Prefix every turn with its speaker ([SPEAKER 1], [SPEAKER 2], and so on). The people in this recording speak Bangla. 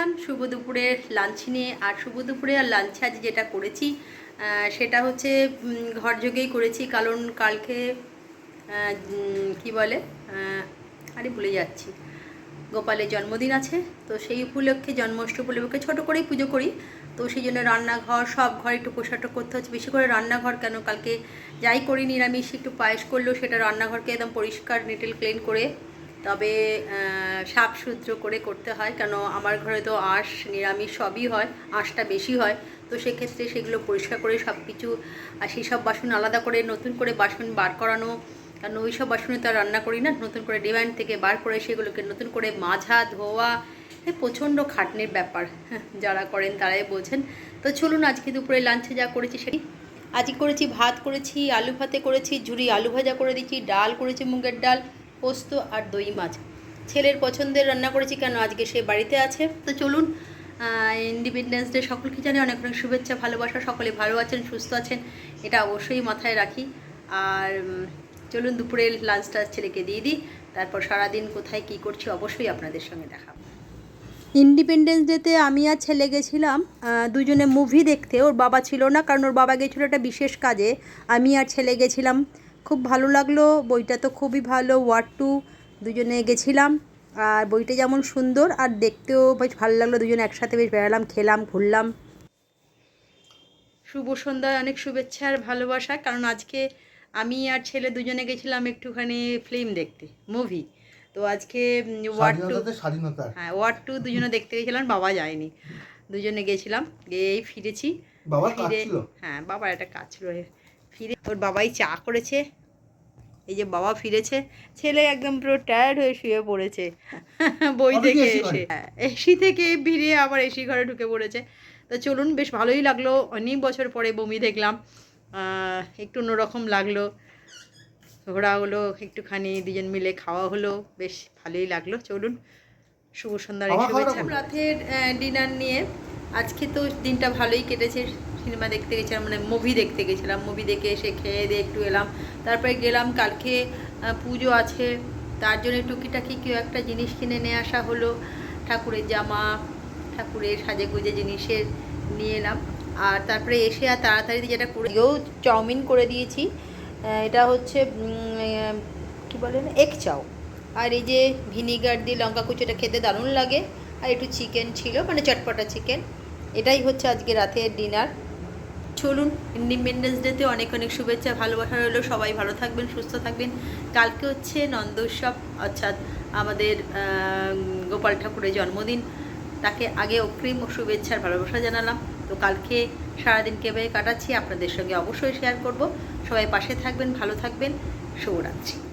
[SPEAKER 1] এলাম শুভ দুপুরের লাঞ্চ নিয়ে। আর শুভ দুপুরে আর লাঞ্চে আজ যেটা করেছি সেটা হচ্ছে ঘর যোগেই করেছি। কারণ কালকে কি বলে আরে ভুলে যাচ্ছি। গোপালের জন্মদিন আছে, তো সেই উপলক্ষে জন্মাষ্টমী উপলক্ষে ছোটো করেই পুজো করি। তো সেই জন্য রান্নাঘর, সব ঘর একটু পোষাটো করতে হচ্ছে। বেশি করে রান্নাঘর কেন? কালকে যাই করি, নিরামিষ একটু পায়েস করলেও সেটা রান্নাঘরকে একদম পরিষ্কার নিটেল ক্লিন করে তবে সাফ সূত্র করে করতে হয়। কেন আমার ঘরে তো আঁশ নিরামিষ সবই হয় আঁশটা বেশি হয়। তো সেক্ষেত্রে সেগুলো পরিষ্কার করে সব কিছু আর সেই সব বাসন আলাদা করে নতুন করে বাসন বার করানো কারণ ওই সব বাসনে তো রান্না করি না। নতুন করে ডিমান্ড থেকে বার করে সেগুলোকে নতুন করে মাজা ধোয়া প্রচণ্ড খাটনির ব্যাপার হ্যাঁ, যারা করেন তারাই বোঝেন। তো চলুন আজকে দুপুরে লাঞ্চে যা করেছি সেটি। আজকে করেছি ভাত করেছি আলু ভাতে করেছি ঝুড়ি আলু ভাজা করে দিয়েছি ডাল করেছি মুগের ডাল পোস্ত আর দই মাছ। ছেলের পছন্দের রান্না করেছি কেন? আজকে সে বাড়িতে আছে। তো চলুন ইন্ডিপেন্ডেন্স ডে সকলকে জানি অনেক অনেক শুভেচ্ছা, ভালোবাসা। সকলে ভালো আছেন, সুস্থ আছেন, এটা অবশ্যই মাথায় রাখি। আর চলুন দুপুরের লাঞ্চটা ছেলেকে দিয়ে দিই। তারপর সারাদিন কোথায় কী করছি অবশ্যই আপনাদের সঙ্গে দেখা ইন্ডিপেন্ডেন্স ডেতে আমি আর ছেলে গেছিলাম দুজনে মুভি দেখতে। ওর বাবা ছিল না, কারণ ওর বাবা গেছিল একটা বিশেষ কাজে। আমি আর ছেলে গেছিলাম খুব ভালো লাগল বইটা তো খুবই ভালো ওয়ার্ড টু দুজনে গেছিলাম আর বইটা যেমন সুন্দর আর দেখতেও বেশ ভালো লাগল দুজনে একসাথে বেশ বেড়ালাম খেলাম ঘুরলাম। শুভ সন্ধ্যায় অনেক শুভেচ্ছা আর ভালোবাসা কারণ আজকে আমি আর ছেলে দুজনে গেছিলাম একটুখানি ফিল্ম দেখতে মুভি তো আজকে ওয়ার্ড টু হ্যাঁ ওয়ার্ড টু দুজনে দেখতে গেছিলাম বাবা যায়নি। দুজনে গেছিলাম গিয়ে এই ফিরেছি ফিরে হ্যাঁ বাবার একটা কাজ ছিল ফিরে ওর বাবাই চা করেছে। এই যে বাবা ফিরেছে। ছেলে একদম পুরো টায়ার্ড হয়ে শুয়ে পড়েছে। বই দেখে এসে। হ্যাঁ এসি থেকে ফিরে আবার এসি ঘরে ঢুকে পড়েছে। তো চলুন বেশ ভালোই লাগল। অনেক বছর পরে বমি দেখলাম। আহ, একটু অন্যরকম লাগল। ঘোরা হলো একটুখানি দুজন মিলে খাওয়া হলো। বেশ ভালোই লাগল। চলুন শুভ সন্ধ্যার শুভেচ্ছা। রাতের ডিনার নিয়ে। আজকে তো দিনটা ভালোই কেটেছে। সিনেমা দেখতে গেছিলাম মানে মুভি দেখতে গেছিলাম। মুভি দেখে এসে খেয়ে দিয়ে একটু এলাম। তারপরে গেলাম, কালকে পুজো আছে। তার জন্য টুকিটাকি কেউ একটা জিনিস কিনে নিয়ে আসা হলো। ঠাকুরের জামা, ঠাকুরের সাজে গুজে জিনিসের নিয়ে এলাম। আর তারপরে এসে আর তাড়াতাড়ি যেটা করে দিয়েও চাউমিন করে দিয়েছি। এটা হচ্ছে কি বলেন এগ চাউ আর এই যে ভিনিগার দিয়ে লঙ্কা কুচোটা খেতে দারুণ লাগে। আর একটু চিকেন ছিল মানে চটপটা চিকেন এটাই হচ্ছে আজকে রাতের ডিনার চলুন ইন্ডিপেন্ডেন্স ডেতে অনেক অনেক শুভেচ্ছা, ভালোবাসা রইল। সবাই ভালো থাকবেন, সুস্থ থাকবেন। কালকে হচ্ছে নন্দ উৎসব অর্থাৎ আমাদের গোপাল ঠাকুরের জন্মদিন। তাকে আগে অগ্রিম শুভেচ্ছার ভালোবাসা জানালাম। তো কালকে সারাদিন কেভাবে কাটাচ্ছি আপনাদের সঙ্গে অবশ্যই শেয়ার করব। সবাই পাশে থাকবেন, ভালো থাকবেন। শুভরাত্রি।